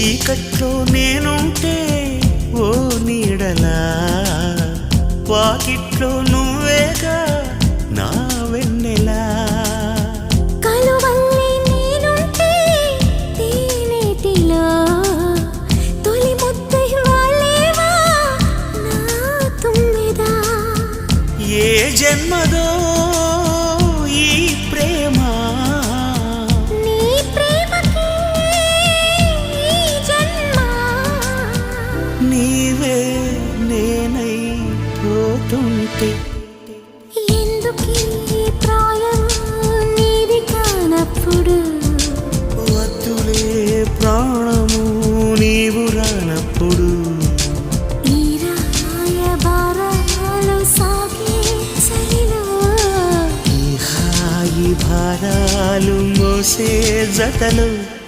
చీకట్లో నేనుంటే ఓ నీడలా. వాకిట్లో నువ్వేగా నా వెన్నెలా. కలువల్లి నేనుంటే పోతుంటే ఎందుకీ ప్రాయం నీది కానప్పుడు? వద్దులే ప్రాణము నీవు రానప్పుడు. ఈ ఈ భారాలు మోసే జతలు.